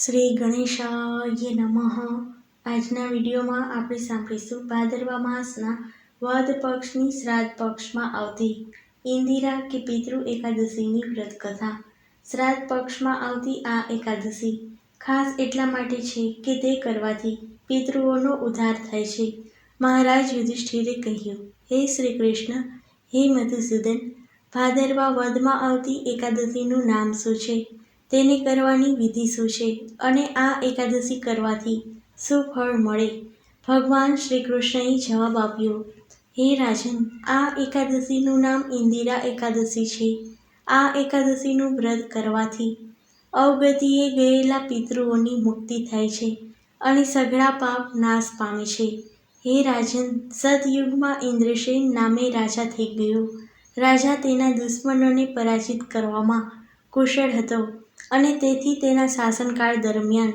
શ્રી ગણેશાય નમઃ. આજના વિડીયોમાં આપણે સાંભળીશું ભાદરવા માસના વદ પક્ષની શ્રાદ્ધ પક્ષમાં આવતી ઇન્દિરા કે પિતૃ એકાદશીની વ્રત કથા શ્રાદ્ધ પક્ષમાં આવતી આ એકાદશી ખાસ એટલા માટે છે કે તે કરવાથી પિતૃઓનો ઉદ્ધાર થાય છે. મહારાજ યુધિષ્ઠિરે કહ્યું, હે શ્રી કૃષ્ણ, હે મધુસૂદન, ભાદરવા વધમાં આવતી એકાદશીનું નામ શું છે? તેને કરવાની વિધિ શું છે અને આ એકાદશી કરવાથી શું ફળ મળે? ભગવાન શ્રી કૃષ્ણએ જવાબ આપ્યો, હે રાજન, આ એકાદશીનું નામ ઇન્દિરા એકાદશી છે. આ એકાદશીનું વ્રત કરવાથી અવગતિએ ગયેલા પિતૃઓની મુક્તિ થાય છે અને સઘળા પાપ નાશ પામે છે. હે રાજન સદયુગમાં ઇન્દ્રસેન નામે રાજા થઈ ગયો. રાજા તેના દુશ્મનોને પરાજિત કરવામાં કુશળ હતો. અને તેથી તેના શાસનકાળ દરમિયાન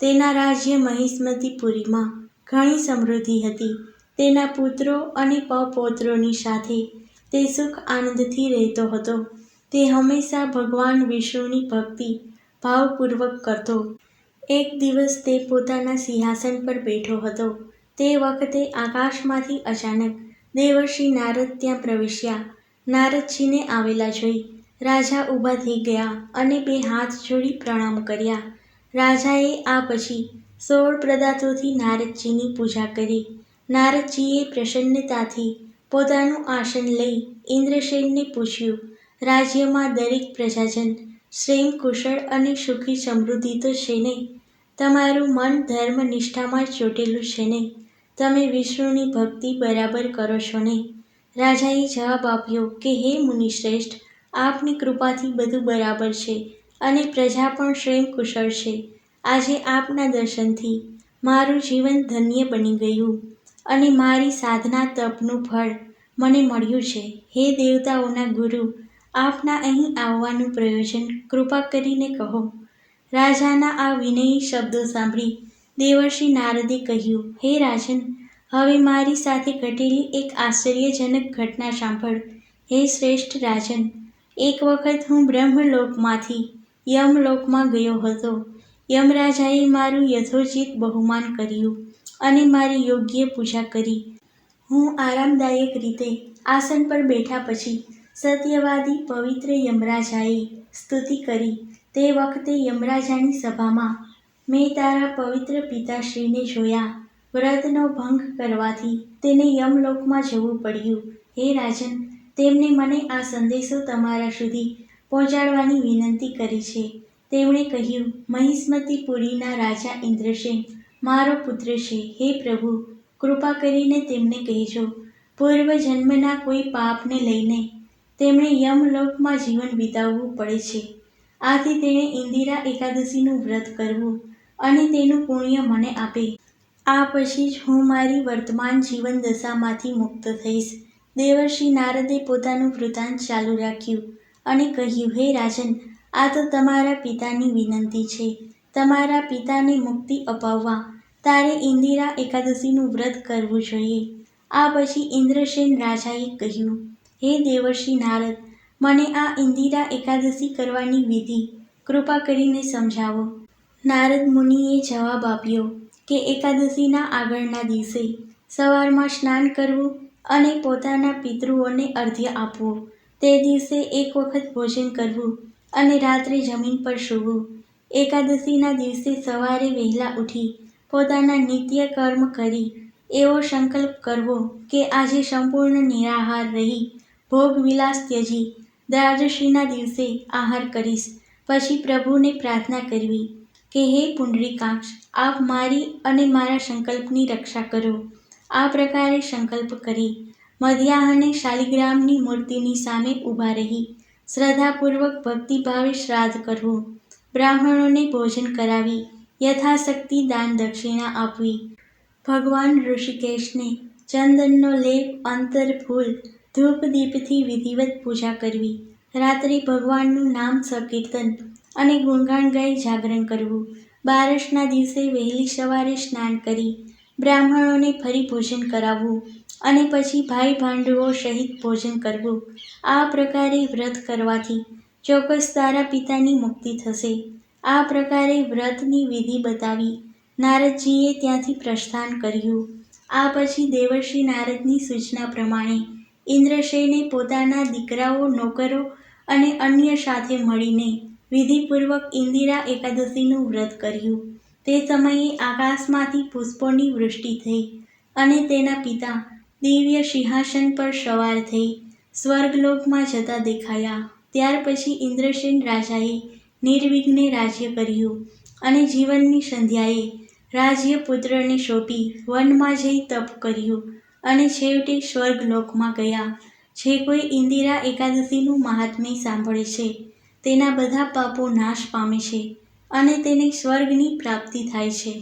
તેના રાજ્ય મહિષ્મતીપુરીમાં ઘણી સમૃદ્ધિ હતી. તેના પુત્રો અને પપૌત્રોની સાથે તે સુખ આનંદથી રહેતો હતો. તે હંમેશા ભગવાન વિષ્ણુની ભક્તિ ભાવપૂર્વક કરતો. એક દિવસ તે પોતાના સિંહાસન પર બેઠો હતો. તે વખતે આકાશમાંથી અચાનક દેવર્ષિ નારદ ત્યાં પ્રવેશ્યા. નારદજીને આવેલા જોઈ. રાજા ઊભા થઈ ગયા અને બે હાથ જોડી પ્રણામ કર્યા. રાજાએ આ પછી સોળ પ્રદાતોથી નારદજીની પૂજા કરી. નારદજીએ પ્રસન્નતાથી પોતાનું આસન લઈ ઇન્દ્રસેનને પૂછ્યું, રાજ્યમાં દરેક પ્રજાજન શ્રેમ કુશળ અને સુખી સમૃદ્ધિ તો છે ને? તમારું મન ધર્મ નિષ્ઠામાં ચોટેલું છે ને? તમે વિષ્ણુની ભક્તિ બરાબર કરો છો ને? રાજાએ જવાબ આપ્યો કે, હે મુનિશ્રેષ્ઠ આપની કૃપાથી બધું બરાબર છે અને પ્રજા પણ સ્વયં કુશળ છે. આજે આપના દર્શનથી મારું જીવન ધન્ય બની ગયું અને મારી સાધના તપનું ફળ મને મળ્યું છે. હે દેવતાઓના ગુરુ, આપના અહીં આવવાનું પ્રયોજન કૃપા કરીને કહો. રાજાના આ વિનયી શબ્દો સાંભળી દેવર્ષિ નારદે કહ્યું, હે રાજન, હવે મારી સાથે ઘટેલી એક આશ્ચર્યજનક ઘટના સાંભળ. હે શ્રેષ્ઠ રાજન એક વખત હું બ્રહ્મલોકમાંથી યમલોકમાં ગયો હતો. યમરાજાએ મારું યથોચિત બહુમાન કર્યું અને મારી યોગ્ય પૂજા કરી. હું આરામદાયક રીતે આસન પર બેઠા પછી સત્યવાદી પવિત્ર યમરાજાએ સ્તુતિ કરી. તે વખતે યમરાજાની સભામાં મેં તારા પવિત્ર પિતાશ્રીને જોયા. વ્રતનો ભંગ કરવાથી તેને યમલોકમાં જવું પડ્યું. હે રાજન તેમણે મને આ સંદેશો તમારા સુધી પહોંચાડવાની વિનંતી કરી છે. તેમણે કહ્યું, મહિષ્મતીપુરીના રાજા ઇન્દ્રસેન મારો પુત્ર છે. હે પ્રભુ, કૃપા કરીને તેમને કહેજો. પૂર્વ જન્મના કોઈ પાપને લઈને તેમણે યમલોકમાં જીવન વિતાવવું પડે છે. આથી તેણે ઇન્દિરા એકાદશીનું વ્રત કરવું અને તેનું પુણ્ય મને આપે. આ પછી જ હું મારી વર્તમાન જીવન દશામાંથી મુક્ત થઈશ. દેવર્ષિ નારદે પોતાનું વૃતાંત ચાલુ રાખ્યું અને કહ્યું, હે રાજન, આ તો તમારા પિતાની વિનંતી છે. તમારા પિતાને મુક્તિ અપાવવા. તારે ઇન્દિરા એકાદશીનું વ્રત કરવું જોઈએ. આ પછી ઇન્દ્રસેન રાજાએ કહ્યું, હે દેવર્ષિ નારદ, મને આ ઇન્દિરા એકાદશી કરવાની વિધિ કૃપા કરીને સમજાવો. નારદ મુનિએ જવાબ આપ્યો કે, એકાદશીના આગળના દિવસે સવારમાં સ્નાન કરવું અને પોતાના પિતૃઓને અર્ધ્ય આપવું. તે દિવસે એક વખત ભોજન કરવું અને રાત્રે જમીન પર સૂવું. એકાદશીના દિવસે સવારે વહેલા ઉઠી પોતાના નિત્ય કર્મ કરી એવો સંકલ્પ કરવો કે આજે સંપૂર્ણ નિરાહાર રહી ભોગવિલાસ ત્યજી, દ્વાદશીના દિવસે આહાર કરીશ, પછી પ્રભુને પ્રાર્થના કરવી કે, હે પુંડરીકાક્ષ, આપ મારી અને મારા સંકલ્પની રક્ષા કરો. આ પ્રકારે સંકલ્પ કરી મધ્યાહને શાલિગ્રામની મૂર્તિની સામે ઊભા રહી. શ્રદ્ધાપૂર્વક ભક્તિભાવે શ્રાદ્ધ કરવું. બ્રાહ્મણોને ભોજન કરાવી, યથાશક્તિ દાન દક્ષિણા આપવી. ભગવાન ઋષિકેશને ચંદનનો લેપ, અંતર, ફૂલ ધૂપ દીપથી વિધિવત પૂજા કરવી. રાત્રે ભગવાનનું નામ સંકીર્તન અને ગુણગાન ગાઈ જાગરણ કરવું. બારસના દિવસે વહેલી સવારે સ્નાન કરી બ્રાહ્મણોને ફરી ભોજન કરાવવું અને પછી ભાઈ ભાંડુઓ સહિત ભોજન કરવું આ પ્રકારે વ્રત કરવાથી ચોક્કસ તારા પિતાની મુક્તિ થશે આ પ્રકારે વ્રતની વિધિ બતાવી નારદજીએ ત્યાંથી પ્રસ્થાન કર્યું. આ પછી દેવર્ષિ નારદની સૂચના પ્રમાણે ઇન્દ્રશયને પોતાના દીકરાઓ, નોકરો અને અન્ય સાથે મળીને વિધિપૂર્વક ઇન્દિરા એકાદશીનું વ્રત કર્યું. તે સમયે આકાશમાંથી પુષ્પોની વૃષ્ટિ થઈ અને તેના પિતા દિવ્ય સિંહાસન પર સવાર થઈ સ્વર્ગલોકમાં જતા દેખાયા. ત્યાર પછી ઇન્દ્રસેન રાજાએ નિર્વિઘ્ને રાજ્ય કર્યું અને જીવનની સંધ્યાએ રાજ્ય પુત્રને સોંપી વનમાં જઈ તપ કર્યું અને છેવટે સ્વર્ગલોકમાં ગયા. જે કોઈ ઇન્દિરા એકાદશીનું મહાત્મ્ય સાંભળે છે, તેના બધા પાપો નાશ પામે છે અને તેને સ્વર્ગની પ્રાપ્તિ થાય છે.